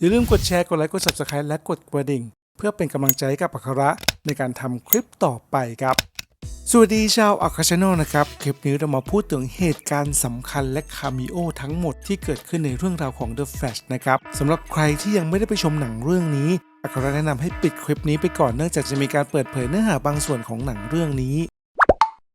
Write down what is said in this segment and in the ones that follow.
อย่าลืมกดแชร์ กดไลค์ กด subscribe และกดกระดิ่ง เพื่อเป็นกำลังใจให้กับอัคระในการทำคลิปต่อไปครับ สวัสดีชาวอัคชแนลนะครับ คลิปนี้เรามาพูดถึงเหตุการณ์สำคัญและคามิโอทั้งหมดที่เกิดขึ้นในเรื่องราวของ The Flash นะครับสำหรับใครที่ยังไม่ได้ไปชมหนังเรื่องนี้อัคระแนะนำให้ปิดคลิปนี้ไปก่อนเนื่องจากจะมีการเปิดเผยเนื้อหาบางส่วนของหนังเรื่องนี้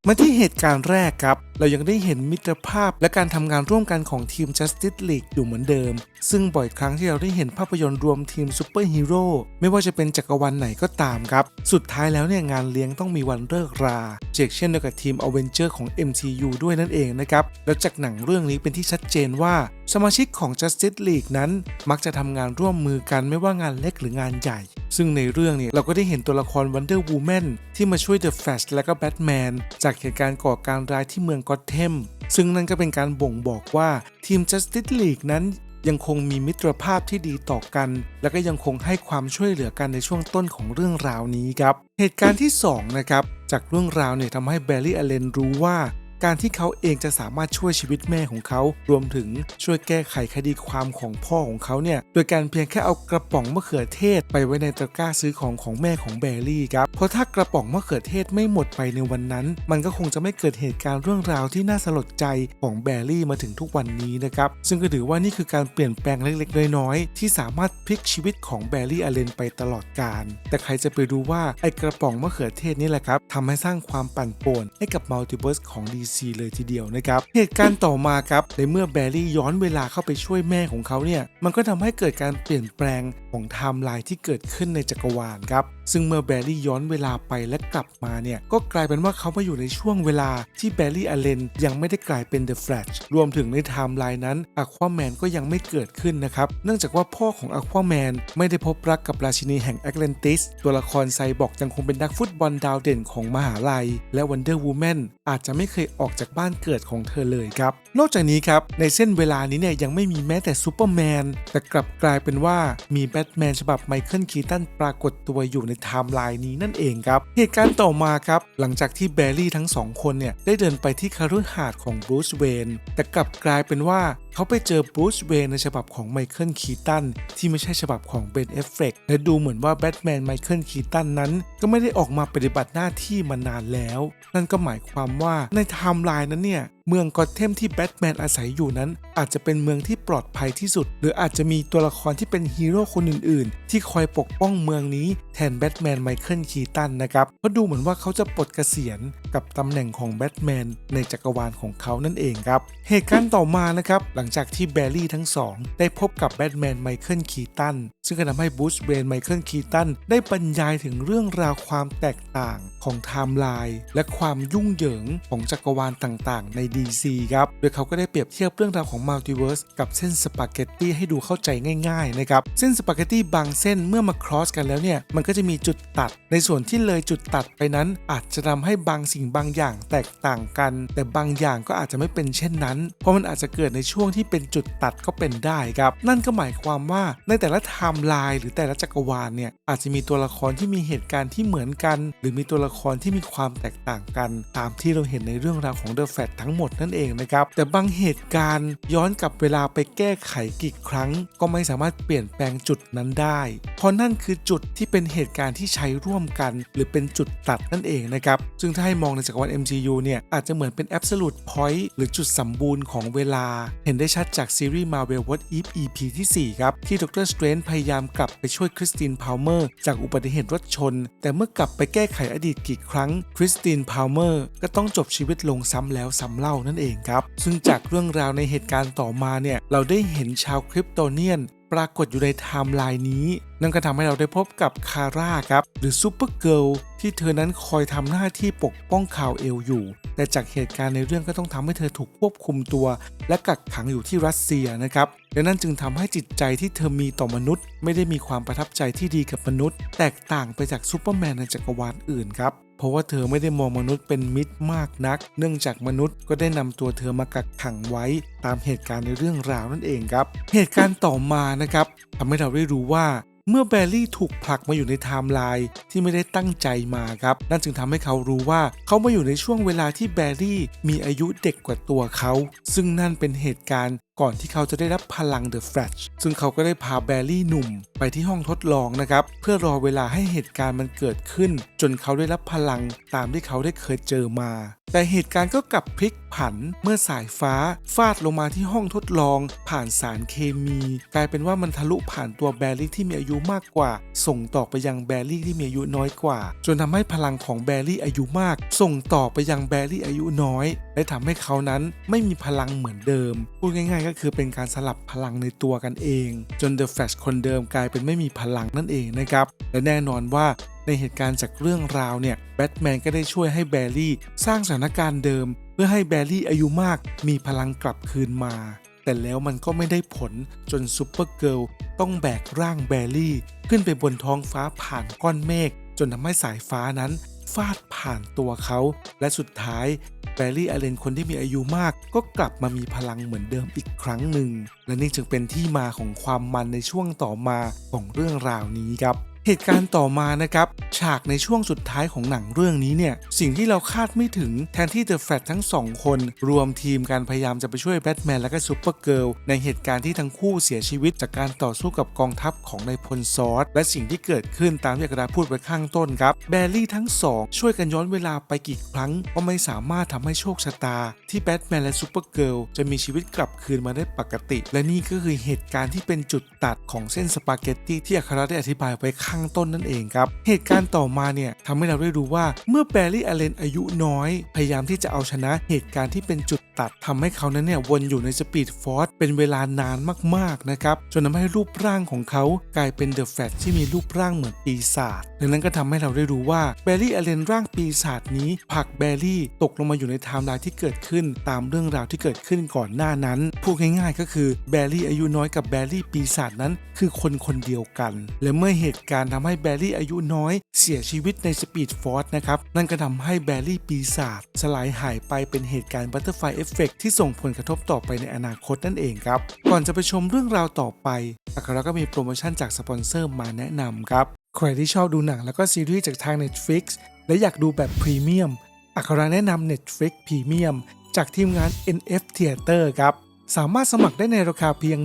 มาที่เหตุการณ์แรกครับ เรายังได้เห็นมิตรภาพและการทำงานร่วมกันของทีม Justice League อยู่เหมือนเดิม ซึ่งบ่อยครั้งที่เราได้เห็นภาพยนตร์รวมทีมซูเปอร์ฮีโร่ไม่ว่าจะเป็นจักรวาลไหนก็ตามครับ สุดท้ายแล้วเนี่ยงานเลี้ยงต้องมีวันเลิกราเช่นเช่นเดียวกับทีม a v e n g e r ของ MCU ด้วยนั่นเองนะครับ แล้วจากหนังเรื่องนี้เป็นที่ชัดเจนว่าสมาชิกของ Justice League นั้น มักจะทำงานร่วมมือกันไม่ว่างานเล็กหรืองานใหญ่ ซึ่งในเรื่องนี้เราก็ได้เห็นตัวละคร Wonder Woman ที่มาช่วย The Flash และก็ Batman จากเหตุการณ์ก่อการร้ายที่เมืองกอตเทมซึ่งนั่นก็เป็นการบ่งบอกว่าทีม Justice League นั้นยังคงมีมิตรภาพที่ดีต่อกัน และก็ยังคงให้ความช่วยเหลือกันในช่วงต้นของเรื่องราวนี้ครับ เหตุการณ์ที่ 2 นะครับ จากเรื่องราวเนี่ยทำให้แบร์รี่อเลนรู้ว่า การที่เขาเองจะสามารถช่วยชีวิตแม่ของเขา รวมถึงช่วยแก้ไขคดีความของพ่อของเขาเนี่ย โดยการเพียงแค่เอากระป๋องมะเขือเทศไปไว้ในตะกร้าซื้อของของแม่ของแบรี่ครับ เพราะถ้ากระป๋องมะเขือเทศไม่หมดไปในวันนั้น มันก็คงจะไม่เกิดเหตุการณ์เรื่องราวที่น่าสลดใจของแบรี่มาถึงทุกวันนี้นะครับ ซึ่งก็ถือว่านี่คือการเปลี่ยนแปลงเล็กๆ น้อยๆ ที่สามารถพลิกชีวิตของแบรี่อเลนไปตลอดกาล แต่ใครจะไปรู้ว่าไอ้กระป๋องมะเขือเทศนี่แหละครับทำให้สร้างความปั่นป่วนให้กับมัลติเวิร์สของ DC เลยทีเดียวนะครับ เหตุการณ์ต่อมาครับในเมื่อแบรี่ย้อนเวลาเข้าไปช่วยแม่ของเขาเนี่ยมันก็ทำให้เกิดการเปลี่ยนแปลงของไทม์ไลน์ที่เกิดขึ้นในจักรวาลครับซึ่งเมื่อแบรี่ย้อนเวลาไปและกลับมาเนี่ย ก็กลายเป็นว่าเขามาอยู่ในช่วงเวลาที่แบรี่อเลนยังไม่ได้กลายเป็นเดอะแฟลชรวมถึงในไทม์ไลน์นั้นอะควาแมนก็ยังไม่เกิดขึ้นนะครับ เนื่องจากว่าพ่อของอะควาแมนไม่ได้พบรักกับราชินีแห่งแอตแลนติส ตัวละครไซบอร์กยังคงเป็นนักฟุตบอลดาวเด่นของมหาลัย และวันเดอร์วูแมนอาจจะไม่เคยออกจากบ้านเกิดของเธอเลยครับ นอกจากนี้ครับในเส้นเวลานี้เนี่ยยังไม่มีแม้แต่ซูเปอร์แมนแต่กลับกลายเป็นว่ามีแบทแมนฉบับไมเคิลคีตันปรากฏตัวอยู่ในไทม์ไลน์นี้นั่นเองครับ เหตุการณ์ต่อมาครับ หลังจากที่แบร์รี่ทั้งสองคนเนี่ยได้เดินไปที่คารุหาดของบรูซเวนแต่กลับกลายเป็นว่า เขาไปเจอบรูซเวนในฉบับของไมเคิลคีตันที่ไม่ใช่ฉบับของเบนเอฟเฟกและดูเหมือนว่าแบทแมนไมเคิลคีตันนั้น ก็ไม่ได้ออกมาปฏิบัติหน้าที่มานานแล้ว นั่นก็หมายความว่าในไทม์ไลน์นั้นเนี่ย เมืองกอตเทมที่แบทแมนอาศัยอยู่นั้น อาจจะเป็นเมืองที่ปลอดภัยที่สุด หรืออาจจะมีตัวละครที่เป็นฮีโร่คนอื่นๆ ที่คอยปกป้องเมืองนี้แทนแบทแมนไมเคิลคีตันนะครับเพราะดูเหมือนว่าเขาจะปลดเกษียณกับตำแหน่งของแบทแมนในจักรวาลของเขานั่นเองครับเหตุการณ์ต่อมานะครับหลัังจากที่แบร์รี่ทั้งสอง ได้พบกับแบทแมนไมเคิลคีตัน ซึ่งก็ทำให้บูชเวนไมเคิลคีตันได้บรรยายถึงเรื่องราวความแตกต่างของไทม์ไลน์และความยุ่งเหยิงของจักรวาลต่างๆ ใน DC ครับ โดยเขาก็ได้เปรียบเทียบเรื่องราวของมัลติเวิร์สกับเส้นสปาเกตตี้ให้ดูเข้าใจง่ายๆนะครับ เส้นสปาเกตตี้บางเส้นเมื่อมาครอสกันแล้วเนี่ย มันก็จะมีจุดตัด ในส่วนที่เลยจุดตัดไปนั้น อาจจะทำให้บางสิ่งบางอย่างแตกต่างกัน แต่บางอย่างก็อาจจะไม่เป็นเช่นนั้น เพราะมันอาจจะเกิดในช่วงที่เป็นจุดตัดก็เป็นได้ครับ นั่นก็หมายความว่าในแต่ละไทม์ไลน์หรือแต่ละจักรวาลเนี่ยอาจจะมีตัวละครที่มีเหตุการณ์ที่เหมือนกัน หรือมีตัวละครที่มีความแตกต่างกัน ตามที่เราเห็นในเรื่องราวของ The Flash ทั้งหมดนั่นเองนะครับแต่บางเหตุการณ์ย้อนกลับเวลาไปแก้ไขกี่ครั้ง ก็ไม่สามารถเปลี่ยนแปลงจุดนั้นได้ เพราะนั่นคือจุดที่เป็นเหตุการณ์ที่ใช้ร่วมกัน หรือเป็นจุดตัดนั่นเองนะครับซึ่งถ้าให้มองในจักรวาล MCU เนี่ยอาจจะเหมือนเป็น absolute point หรือจุดสมบูรณ์ของเวลา เห็นได้ชัดจากซีรีส์ Marvel What If EP ที่4ครับที่ดรสเตรนพยยามกลับไปช่วยคริสตินพาวเมอร์จากอุบัติเหตุรถชน แต่เมื่อกลับไปแก้ไขอดีตกี่ครั้งคริสตินพาวเมอร์ก็ต้องจบชีวิตลงซ้ำแล้วซ้ำเล่านั่นเองครับ ซึ่งจากเรื่องราวในเหตุการณ์ต่อมาเนี่ยเราได้เห็นชาวคริปโตเนียน ปรากฏอยู่ในไทม์ไลน์นี้ นั่นก็ทำให้เราได้พบกับคาร่าครับ หรือซูเปอร์เกิลที่เธอนั้นคอยทำหน้าที่ปกป้องข่าวเอลอยู่ แต่จากเหตุการณ์ในเรื่องก็ต้องทำให้เธอถูกควบคุมตัว และกักขังอยู่ที่รัสเซียนะครับและนั่นจึงทำให้จิตใจที่เธอมีต่อมนุษย์ ไม่ได้มีความประทับใจที่ดีกับมนุษย์ แตกต่างไปจากซูเปอร์แมนในจักรวาลอื่นครับเพราะว่าเธอไม่ได้มองมนุษย์เป็นมิตรมากนัก เนื่องจากมนุษย์ก็ได้นำตัวเธอมากักขังไว้ตามเหตุการณ์ในเรื่องราวนั่นเองครับ เหตุการณ์ต่อมานะครับทำให้เราได้รู้ว่า เมื่อแบรรี่ถูกผลักมาอยู่ในไทม์ไลน์ที่ไม่ได้ตั้งใจมาครับ นั่นจึงทำให้เขารู้ว่าเขามาอยู่ในช่วงเวลาที่แบรรี่มีอายุเด็กกว่าตัวเขา ซึ่งนั่นเป็นเหตุการณ์ ก่อนที่เขาจะได้รับพลังเดอะแฟลชซึ่งเขาก็ได้พาแบร์รี่หนุ่มไปที่ห้องทดลองนะครับ เพื่อรอเวลาให้เหตุการณ์มันเกิดขึ้น จนเขาได้รับพลังตามที่เขาได้เคยเจอมา แต่เหตุการณ์ก็กลับพลิกผันเมื่อสายฟ้าฟาดลงมาที่ห้องทดลอง ผ่านสารเคมี กลายเป็นว่ามันทะลุผ่านตัวแบร์รี่ที่มีอายุมากกว่า ส่งต่อไปยังแบร์รี่ที่มีอายุน้อยกว่า จนทำให้พลังของแบร์รี่อายุมาก ส่งต่อไปยังแบร์รี่อายุน้อย และทำให้เขานั้นไม่มีพลังเหมือนเดิมพูดง่ายๆ ก็คือเป็นการสลับพลังในตัวกันเอง จนเดอะแฟลชคนเดิมกลายเป็นไม่มีพลังนั่นเองนะครับ และแน่นอนว่าในเหตุการณ์จากเรื่องราวเนี่ยแบทแมนก็ได้ช่วยให้แบร์รี่สร้างสถานการณ์เดิม เพื่อให้แบร์รี่อายุมากมีพลังกลับคืนมา แต่แล้วมันก็ไม่ได้ผลจนซูเปอร์เกิลต้องแบกร่างแบร์รี่ ขึ้นไปบนท้องฟ้าผ่านก้อนเมฆจนทำให้สายฟ้านั้นฟาดผ่านตัวเขา และสุดท้าย แบรรี่อเลนคนที่มีอายุมาก ก็กลับมามีพลังเหมือนเดิมอีกครั้งหนึ่ง และนี่จึงเป็นที่มาของความมันในช่วงต่อมาของเรื่องราวนี้ครับ เหตุการณ์ต่อมานะครับ ฉากในช่วงสุดท้ายของหนังเรื่องนี้เนี่ย สิ่งที่เราคาดไม่ถึงแทนที่เดอะแฟลทั้งสองคน รวมทีมการพยายามจะไปช่วยแบทแมนและก็ซูเปอร์เกิลในเหตุการณ์ที่ทั้งคู่เสียชีวิตจากการต่อสู้กับกองทัพของนายพลซอสและสิ่งที่เกิดขึ้นตามที่กระดาพูดไว้ข้างต้นครับแบร์รี่ทั้งสองช่วยกันย้อนเวลาไปกี่ครั้ง ก็ไม่สามารถทำให้โชคชะตา ที่แบทแมนและซูเปอร์เกิลจะมีชีวิตกลับคืนมาได้ปกติ และนี่ก็คือเหตุการณ์ที่เป็นจุดตัดของเส้นสปาเกตตี้ที่อัครได้อธิบายไว้ข้างต้นนั่นเองครับ เหตุการณ์ต่อมาเนี่ยทำให้เราได้รู้ว่าเมื่อแบร์รี่อเลนอายุน้อย พยายามที่จะเอาชนะเหตุการณ์ที่เป็นจุดตัดทำให้เขานั้นเนี่ยวนอยู่ในสปีดฟอร์สเป็นเวลานานมากๆนะครับจนทำให้รูปร่างของเขากลายเป็นเดอะแฟลชที่มีรูปร่างเหมือนปีศาจดังนั้นก็ทำให้เราได้รู้ว่าแบร์รี่อเลนร่างปีศาจนี้ผักแบร์รี่ตกลงมาอยู่ในไทม์ไลน์ที่เกิดขึ้นตามเรื่องราวที่เกิดขึ้นก่อนหน้านั้นพูดง่ายๆ ก็คือแบร์รี่อายุน้อยกับแบร์รี่ปีศาจนั้น คือคนคนเดียวกัน และเมื่อเหตุการณ์ทำให้แบรรี่อายุน้อยเสียชีวิตในสปีดฟอร์สนะครับ นั่นก็ทำให้แบรรี่ปีศาจสลายหายไปเป็นเหตุการณ์บัตเตอร์ไฟเอฟเฟกที่ส่งผลกระทบต่อไปในอนาคตนั่นเองครับ ก่อนจะไปชมเรื่องราวต่อไปอัคราก็มีโปรโมชั่นจากสปอนเซอร์มาแนะนำครับใครที่ชอบดูหนังแล้วก็ซีรีส์จากทาง Netflix และอยากดูแบบพรีเมียมอัคราแนะนำ Netflix Premium จากทีมงาน NF Theater ครับ สามารถสมัครได้ในราคาเพียง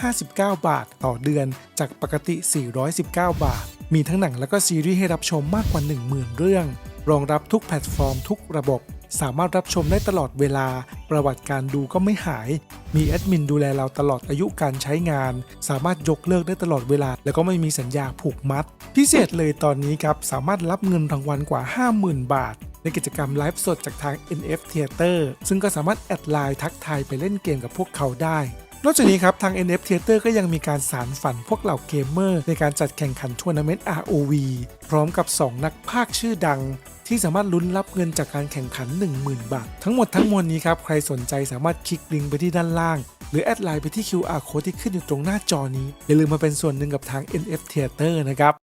159 บาท ต่อเดือน จากปกติ 419 บาท มีทั้งหนังและก็ซีรีส์ให้รับชมมากกว่า 10,000 เรื่อง รองรับทุกแพลตฟอร์มทุกระบบ สามารถรับชมได้ตลอดเวลา ประวัติการดูก็ไม่หาย มีแอดมินดูแลเราตลอดอายุการใช้งาน สามารถยกเลิกได้ตลอดเวลา แล้วก็ไม่มีสัญญาผูกมัด พิเศษเลยตอนนี้ครับ สามารถรับเงินรางวัลกว่า 50,000 บาท ในกิจกรรมไลฟ์สดจากทาง NF Theater ซึ่งก็สามารถแอดไลน์ทักทายไปเล่นเกมกับพวกเขาได้นอกจากนี้ครับ ทาง NF Theater ก็ยังมีการสารฝันพวกเหล่าเกมเมอร์ ในการจัดแข่งขันทัวร์นาเมนต์ ROV พร้อมกับ 2 นักพากย์ชื่อดัง ที่สามารถลุ้นรับเงินจากการแข่งขัน 10,000 บาท ทั้งหมดทั้งมวลนี้ครับ ใครสนใจสามารถคลิกลิงก์ไปที่ด้านล่าง หรือแอดไลน์ไปที่ QR code ที่ขึ้นอยู่ตรงหน้าจอนี้ อย่าลืมมาเป็นส่วนหนึ่งกับทาง NF Theater นะครับ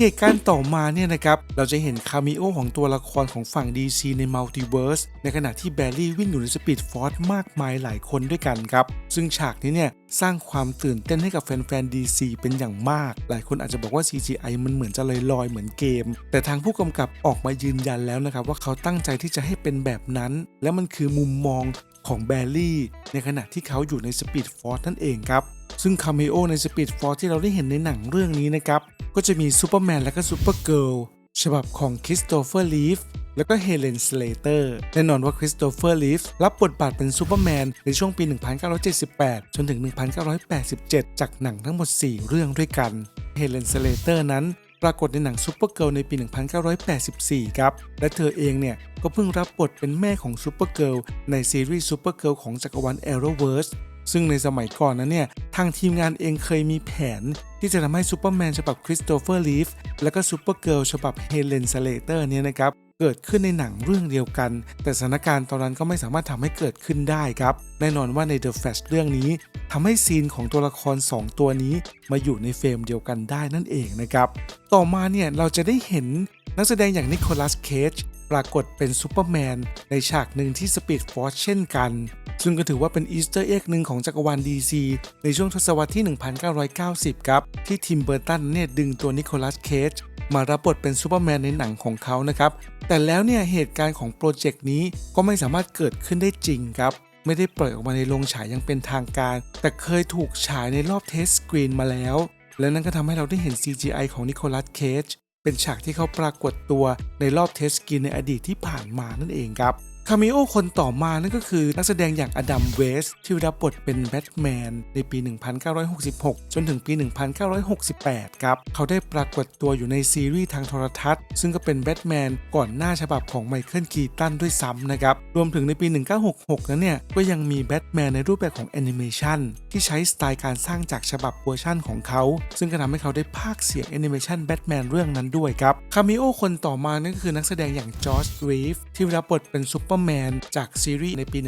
เหตุการณ์ต่อมาเนี่ยนะครับ เราจะเห็นคาเมโอของตัวละครของฝั่ง DC ในมัลติเวิร์สในขณะที่แบร์รี่วิ่งอยู่ในสปีดฟอร์สมากมายหลายคนด้วยกันครับ ซึ่งฉากนี้เนี่ย สร้างความตื่นเต้นให้กับแฟนๆ DC เป็นอย่างมาก หลายคนอาจจะบอกว่า CGI มันเหมือนจะลอยๆ เหมือนเกม แต่ทางผู้กำกับออกมายืนยันแล้วนะครับว่าเขาตั้งใจที่จะให้เป็นแบบนั้น และมันคือมุมมองของแบร์รี่ในขณะที่เขาอยู่ในสปีดฟอร์สนั่นเองครับ ซึ่งคาเมโอในสปีดฟอร์ที่เราได้เห็นในหนังเรื่องนี้นะครับ ก็จะมีซูเปอร์แมนและก็ซูเปอร์เกิลฉบับของคริสโตเฟอร์ลีฟแล้วก็เฮเลนสเลเตอร์แน่นอนว่าคริสโตเฟอร์ลีฟรับบทบาทเป็นซูเปอร์แมนในช่วงปี 1978 จนถึง 1987 จากหนังทั้งหมด 4 เรื่องด้วยกันเฮเลนสเลเตอร์นั้นปรากฏในหนังซูเปอร์เกิลในปี 1984 ครับ และเธอเองเนี่ย ก็เพิ่งรับบทเป็นแม่ของซูเปอร์เกิลในซีรีส์ซูเปอร์เกิลของจักรวาล Arrowverse ซึ่งในสมัยก่อนนั้นเนี่ยทางทีมงานเองเคยมีแผน ที่จะทำให้ซูเปอร์แมนฉบับคริสโตเฟอร์ลีฟและก็ซูเปอร์เกิลฉบับเฮเลนสเลเตอร์เนี่ยนะครับเกิดขึ้นในหนังเรื่องเดียวกัน แต่สถานการณ์ตอนนั้นก็ไม่สามารถทำให้เกิดขึ้นได้ครับ แน่นอนว่าใน The Flash เรื่องนี้ทำให้ซีนของตัวละคร 2 ตัวนี้ มาอยู่ในเฟรมเดียวกันได้นั่นเองนะครับ ต่อมาเนี่ยเราจะได้เห็นนักแสดงอย่างนิโคลัสเคจ ปรากฏเป็นซูเปอร์แมนในฉากหนึ่งที่สปีดฟอร์เช่นกัน ซึ่งก็ถือว่าเป็นอีสเตอร์เอ็กหนึ่งของจักรวาล DC ในช่วงทศวรรษที่ 1990 ครับ ที่ทิมเบอร์ตันเนี่ยดึงตัวนิโคลัสเคจมารับบทเป็นซูเปอร์แมนในหนังของเขานะครับ แต่แล้วเนี่ยเหตุการณ์ของโปรเจกต์นี้ก็ไม่สามารถเกิดขึ้นได้จริงครับไม่ได้ปล่อยออกมาในโรงฉายยังเป็นทางการ แต่เคยถูกฉายในรอบเทสสกรีนมาแล้ว และนั่นก็ทำให้เราได้เห็น CGI ของนิโคลัสเคจ เป็นฉากที่เขาปรากฏตัวในรอบเทสกรีนในอดีตที่ผ่านมานั่นเองครับ คาเมโอคนต่อมานั่นก็คือนักแสดงอย่างอดัมเวสที่รับบทเป็นแบทแมนในปี 1966 จนถึงปี 1968 ครับ เขาได้ปรากฏตัวอยู่ในซีรีส์ทางโทรทัศน์ ซึ่งก็เป็นแบทแมนก่อนหน้าฉบับของไมเคิลคีตันด้วยซ้ำนะครับ รวมถึงในปี 1966 นั้นเนี่ย ก็ยังมีแบทแมนในรูปแบบของแอนิเมชันที่ใช้สไตล์การสร้างจากฉบับเวอร์ชั่นของเขา ซึ่งก็ทำให้เขาได้พากเสียงแอนิเมชันแบทแมนเรื่องนั้นด้วยครับคาเมโอคนต่อมานั่นก็คือนักแสดงอย่างจอร์จรีฟที่รับบทเป็นซูเปอร์แมนจากซีรีส์ในปี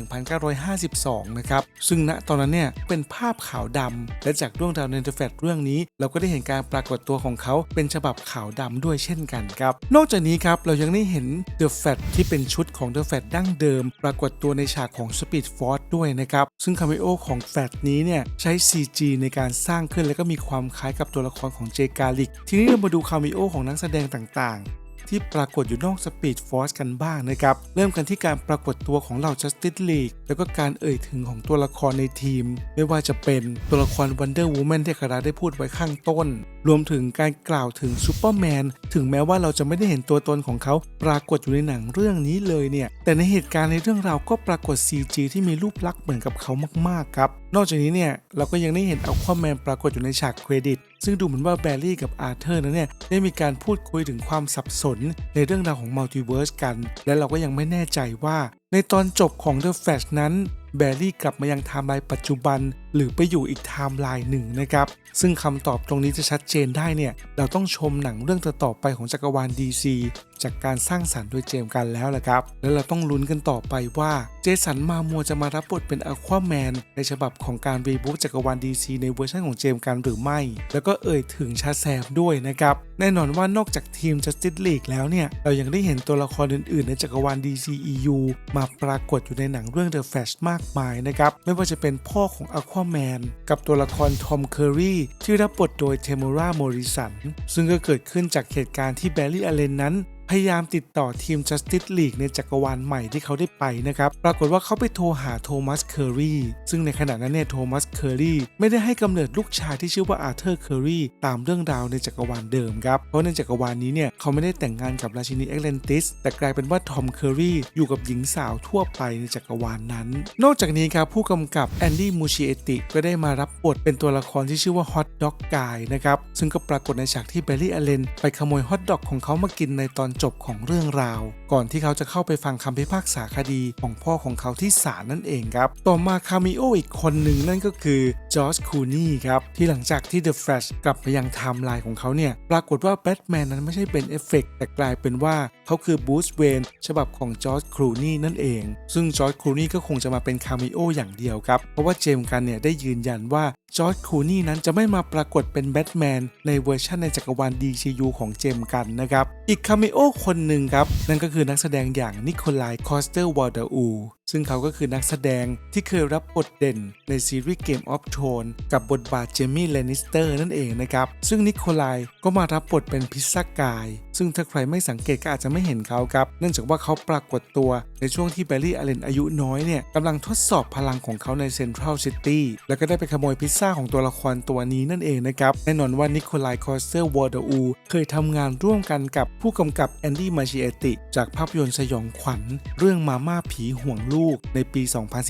1952 นะครับ ซึ่งณตอนนั้นเนี่ยเป็นภาพขาวดำและจากเรื่องราวในเดอะแฟตเรื่องนี้ เราก็ได้เห็นการปรากฏตัวของเขาเป็นฉบับขาวดำด้วยเช่นกันครับ นอกจากนี้ครับเรายังได้เห็นเดอะแฟตที่เป็นชุดของเดอะแฟตดั้งเดิม ปรากฏตัวในฉากของ Speed Force ด้วยนะครับ ซึ่งคาเมโอของแฟตนี้เนี่ยใช้ CG ในการสร้างขึ้นและก็มีความคล้ายกับตัวละครของเจกาลิก ทีนี้เรามาดูคาเมโอของนักแสดงต่างๆ ที่ปรากฏอยู่นอกสปีดฟอร์สกันบ้างนะครับ เริ่มกันที่การปรากฏตัวของเหล่า Justice League แล้วก็การเอ่ยถึงของตัวละครในทีม ไม่ว่าจะเป็นตัวละคร Wonder Woman ที่คาราได้พูดไว้ข้างต้น รวมถึงการกล่าวถึงซูเปอร์แมนถึงแม้ว่าเราจะไม่ได้เห็นตัวตนของเขาปรากฏอยู่ในหนังเรื่องนี้เลยเนี่ย แต่ในเหตุการณ์ในเรื่องราวก็ปรากฏ CG ที่มีรูปลักษณ์เหมือนกับเขามากๆครับ นอกจากนี้เนี่ยเราก็ยังได้เห็นเอาควาแมนปรากฏอยู่ในฉากเครดิตซึ่งดูเหมือนว่าแบร์รี่กับอาร์เธอร์นั้นเนี่ยได้มีการพูดคุยถึงความสับสนในเรื่องราวของมัลติเวิร์สกัน และเราก็ยังไม่แน่ใจว่า ในตอนจบของ The Flash นั้นแบร์รี่กลับมายังไทม์ไลน์ปัจจุบัน หรือไปอยู่อีกไทม์ไลน์หนึ่งนะครับซึ่งคำตอบตรงนี้จะชัดเจนได้เนี่ยเราต้องชมหนังเรื่องต่อๆไปของจักรวาล DC จากการสร้างสรรค์โดยเจมส์กันแล้วละครับ แล้วเราต้องลุ้นกันต่อไปว่าเจสันมามัวจะมารับบทเป็นอควาแมนในฉบับของการรีบูตจักรวาล DC ในเวอร์ชันของเจมส์กันหรือไม่ แล้วก็เอ่ยถึงชาแซมด้วยนะครับ แน่นอนว่านอกจากทีม Justice League แล้วเนี่ย เรายังได้เห็นตัวละครอื่นๆ ในจักรวาล DCEU มาปรากฏอยู่ในหนังเรื่อง The Flash มากมายนะครับ ไม่ว่าจะเป็นพ่อของอควาแมน กับตัวละครทอมเคอรีที่รับบทโดยเทมูราโมริสัน ซึ่งก็เกิดขึ้นจากเหตุการณ์ที่แบร์รี่อเลนนั้น พยายามติดต่อทีม Justice League ในจักรวาลใหม่ที่เขาได้ไปนะครับ ปรากฏว่าเขาไปโทรหาโทมัส เคอรีซึ่งในขณะนั้นเนี่ยโทมัส เคอรีไม่ได้ให้กำเนิดลูกชายที่ชื่อว่าอาร์เธอร์ เคอรีตามเรื่องราวในจักรวาลเดิมครับ เพราะในจักรวาลนี้เนี่ยเขาไม่ได้แต่งงานกับราชินีแอตแลนติส แต่กลายเป็นว่าทอม เคอรีอยู่กับหญิงสาวทั่วไปในจักรวาลนั้น นอกจากนี้ครับผู้กำกับแอนดี้ มูชิเอติ ก็ได้มารับบทเป็นตัวละครที่ชื่อว่าฮอตด็อกกายนะครับ ซึ่งก็ปรากฏในฉากที่เบลลี่อเลนไปขโมยฮอตด็อกของเขามากินในตอนจบของเรื่องราว ก่อนที่เขาจะเข้าไปฟังคำพิพากษาคดีของพ่อของเขาที่ศาลนั่นเองครับ ต่อมาคาเมโออีกคนหนึ่งนั่นก็คือจอร์จคูนี่ครับ ที่หลังจากที่ The Flash กลับไปยังไทม์ไลน์ของเขาเนี่ย ปรากฏว่าแบทแมนนั้นไม่ใช่เป็นเอฟเฟกต์แต่กลายเป็นว่า เขาคือบูสเวนฉบับของจอร์จครูนี่นั่นเอง ซึ่งจอร์จครูนี่ก็คงจะมาเป็นคาเมโออย่างเดียวครับ เพราะว่าเจมกันเนี่ยได้ยืนยันว่าจอร์จครูนี่นั้นจะไม่มาปรากฏเป็นแบทแมนในเวอร์ชันในจักรวาล DCU ของเจมกันนะครับ อีกคาเมโอคนหนึ่งครับ นั่นก็คือนักแสดงอย่างนิโคลายคอสเตอร์วอลเดอู ซึ่งเขาก็คือนักแสดงที่เคยรับบทเด่นในซีรีส์เกมออฟโทนกับบทบาทเจมี่เลนิสเตอร์นั่นเองนะครับ ซึ่งนิโคลายก็มารับบทเป็นพิซซ่ากาย ซึ่งถ้าใครไม่สังเกตก็อาจจะไม่เห็นเขาครับ เนื่องจากว่าเขาปรากฏตัวในช่วงที่แบร์รี่อเลนอายุน้อยเนี่ยกำลังทดสอบพลังของเขาในเซ็นทรัลซิตี้แล้วก็ได้ไปขโมยพิซซ่าของตัวละครตัวนี้นั่นเองนะครับแน่นอนว่านิโคลายคอสเตอร์วอร์ดอูเคยทำงานร่วมกันกับผู้กำกับแอนดี้มาชิเอติจากภาพยนตร์สยองขวัญ เรื่องมาม่าผีห่วงลูกในปี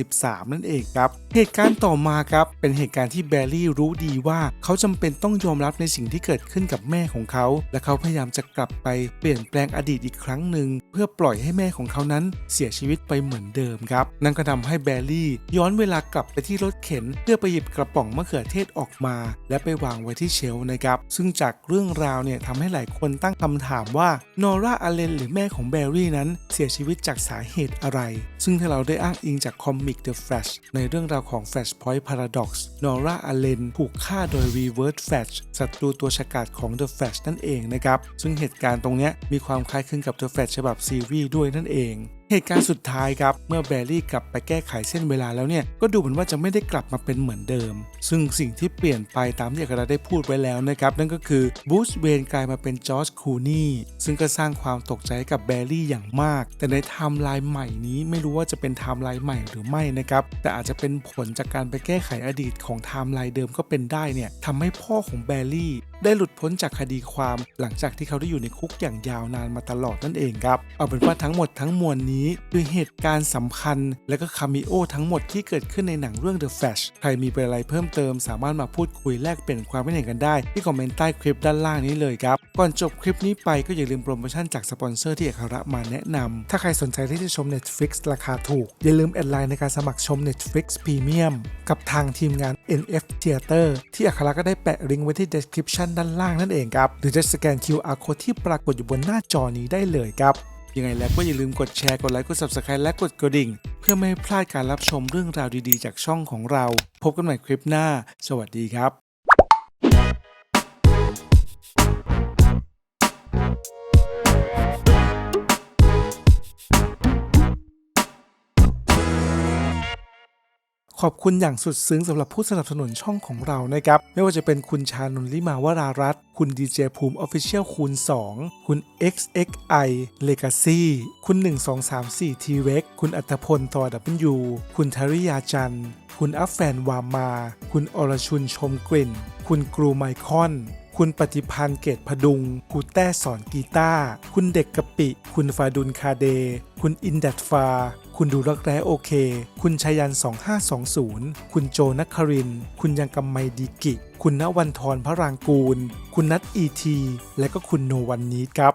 2013 นั่นเองครับ เหตุการณ์ต่อมาครับเป็นเหตุการณ์ที่แบร์รี่รู้ดีว่าเขาจำเป็นต้องยอมรับในสิ่งที่เกิดขึ้นกับแม่ของเขา และเขาพยายามจะกลับไปเปลี่ยนแปลงอดีตอีกครั้งหนึ่งเพื่อปล่อยให้แม่ของเขานั้นเสียชีวิตไปเหมือนเดิมครับนั่นก็ทำให้แบร์รี่ย้อนเวลากลับไปที่รถเข็น เพื่อไปหยิบกระป๋องมะเขือเทศออกมา และไปวางไว้ที่เชลนะครับซึ่งจากเรื่องราวเนี่ยทำให้หลายคนตั้งคำถามว่านอร่าอเลนหรือแม่ของแบร์รี่นั้นเสียชีวิตจากสาเหตุอะไร ซึ่งถ้าเราราได้อ้างอิงจากคอมิก The Flash ในเรื่องราวของ Flashpoint Paradox นอร่าอเลนถูกฆ่าโดย Reverse Flash ศัตรูตัวฉกาจของ The Flash นั่นเองนะครับ ซึ่งเหตุการณ์ตรงนี้มีความคล้ายคลึงกับ The Flash ฉบับซีรีส์ด้วยนั่นเองเหตุการณ์สุดท้ายครับ เมื่อแบรี่กลับไปแก้ไขเส้นเวลาแล้วเนี่ย ก็ดูเหมือนว่าจะไม่ได้กลับมาเป็นเหมือนเดิม ซึ่งสิ่งที่เปลี่ยนไปตามที่อัครได้พูดไว้แล้วนะครับ นั่นก็คือบูสเวนกลายมาเป็นจอร์จคูนี่ซึ่งก็สร้างความตกใจกับแบรี่อย่างมาก แต่ในไทม์ไลน์ใหม่นี้ไม่รู้ว่าจะเป็นไทม์ไลน์ใหม่หรือไม่นะครับ แต่อาจจะเป็นผลจากการไปแก้ไขอดีตของไทม์ไลน์เดิมก็เป็นได้เนี่ยทำให้พ่อของแบรี่ได้หลุดพ้นจากคดีความหลังจากที่เขาได้อยู่ในคุกอย่างยาวนานมาตลอดนั่นเองครับ เอาเป็นว่าทั้งหมดทั้งมวลนี้คือเหตุการณ์สำคัญ และก็คามิโอทั้งหมดที่เกิดขึ้นในหนังเรื่อง The Flash ใครมีประเด็นอะไรเพิ่มเติม สามารถมาพูดคุยแลกเปลี่ยนความคิดเห็นกันได้ ที่คอมเมนต์ใต้คลิปด้านล่างนี้เลยครับ ก่อนจบคลิปนี้ไปก็อย่าลืมโปรโมชั่นจากสปอนเซอร์ที่เอัคระมาแนะนำถ้าใครสนใจที่จะชม Netflix ราคาถูก อย่าลืมแอดไลน์ในการสมัครชม Netflix Premium กับทางทีมงาน NF Theater ที่เอัคระก็ได้แปะลิงก์ไว้ที่ description ด้านล่างนั่นเองครับ หรือจะสแกน QR code ที่ปรากฏอยู่บนหน้าจอนี้ได้เลยครับ ยังไงแล้วก็อย่าลืมกดแชร์ กดไลค์ กด Subscribe และกดกระดิ่ง เพื่อไม่ให้พลาดการรับชมเรื่องราวดีๆ จากช่องของเรา พบกันใหม่คลิปหน้า สวัสดีครับ ขอบคุณอย่างสุดซึ้งสำหรับผู้สนับสนุนช่องของเรานะครับ ไม่ว่าจะเป็นคุณชานนลิมาวรารัตคุณดีเจภูมิออฟฟิเชียลคูณ 2 คุณ XXI Legacy คุณ 1234 t v e x คุณอัตพลตอดับยูคุณธริยาจันทร์ คุณอัฟแฟนวามา คุณอรชุนชมกลิ่น คุณกรูไมคอนคุณปฏิพันธ์เกตพดุงคุณแต้สอนกีตาร์ คุณเด็กกะปิ คุณฟาดุลคาเด คุณอินดัตฟา คุณดูรักแร้โอเค คุณชยัน 2520 คุณโจนักคริน คุณยังกำไมดีกิ คุณณวันทรพระรางกูล คุณนัทอีที และก็คุณโนวันนีครับ